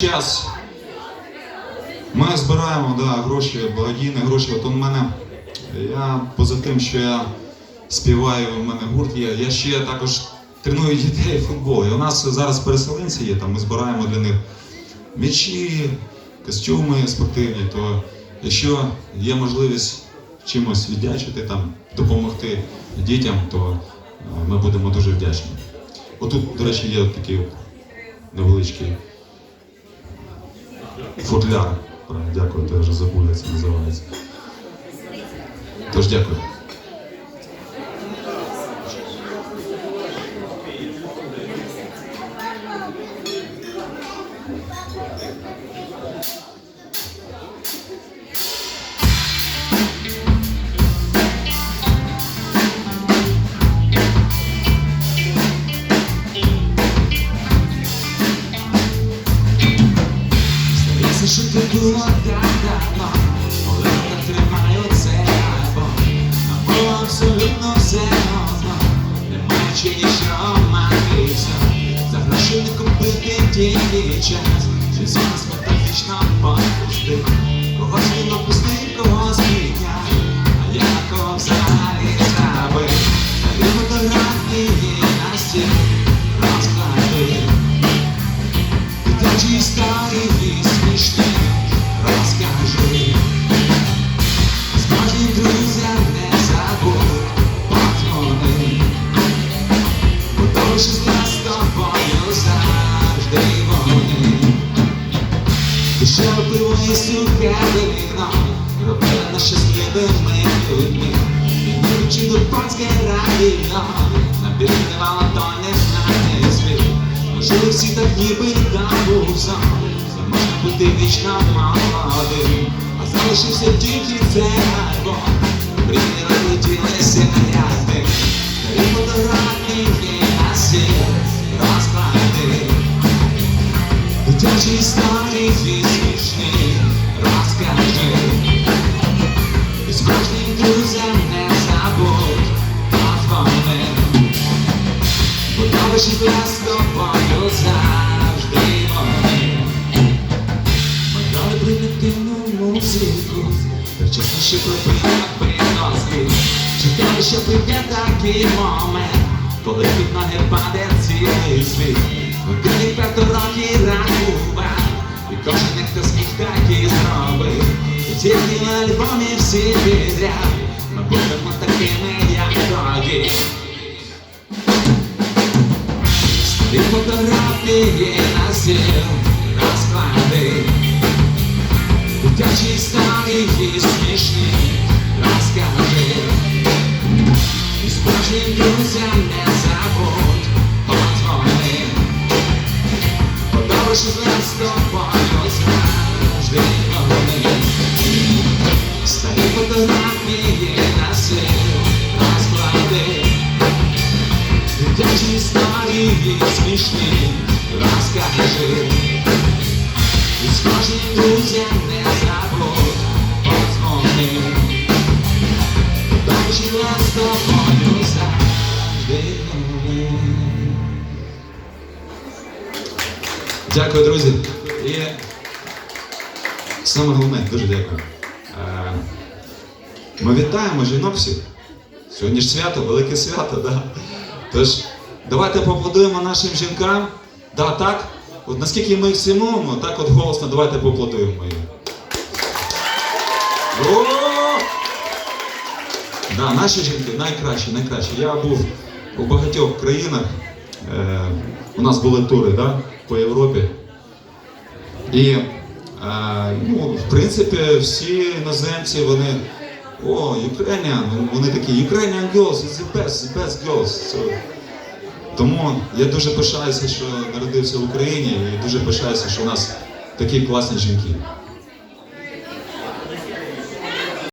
час ми збираємо да, гроші, благодійні гроші. От у мене я поза тим, що я співаю, у мене гурт є, я ще також треную дітей футбол. І у нас зараз переселенці є, там ми збираємо для них м'ячі, костюми спортивні. То якщо є можливість чимось віддячити, там, допомогти дітям, то е, ми будемо дуже вдячні. Отут, до речі, є такий невеличкий Футляр. Дякую, вже забув, як це називається. Тож дякую. Thank що ти було давно, коли так тримаю цей альбом. Було абсолютно все одно, немає чи нічого матися. За гроші не купити тільки час, Щось нас метафічно попустив. Когось він опустив, когось підняв, а я кого взагалі забив. Старі фотографії на стіл розкладив. Дитячі історії Дешеве пиво і сухе вино робили нас щасливими людьми. Ідучи до панське радіо, на то не знає світ. Жили всі так ніби давузом, все можна бути вічно молодим, а залишився тільки цей альбом. Мрії розлетілися Бо добре, що я з тобою завжди вони. Ми грали примітивну музику, та чесно, що припинок приносить. Чекали, що прийде такий момент, коли під ноги паде цілий світ. Годинник п'ято років рахував, і кожен хто зміг так і зробив. І тільки в альбомі всі підряд, фотографії на стіл розклади Дитячі історії смішні розкажи І справжнім друзям не забудь подзвони Подобаєш з нас з Історії смішні розкажи І з кожним друзям не забудь подзвони Тому що з тобою завжди Дякую, друзі. І саме головне, дуже дякую. Е, Ми вітаємо жінок всіх. Сьогодні ж свято, велике свято, да? Тож давайте поаплодуємо нашим жінкам. Да, так? От наскільки ми їх цінуємо, так от голосно давайте поаплодуємо їм. Да, наші жінки найкращі, найкращі. Я був у багатьох країнах. Е, у нас були тури да, по Європі. І, е, ну, в принципі, всі іноземці, вони. О, Ukrainian, вони такі, Ukrainian girls, it's the best, the best girls. So, тому я дуже пишаюся, що народився в Україні, і дуже пишаюся, що у нас такі класні жінки.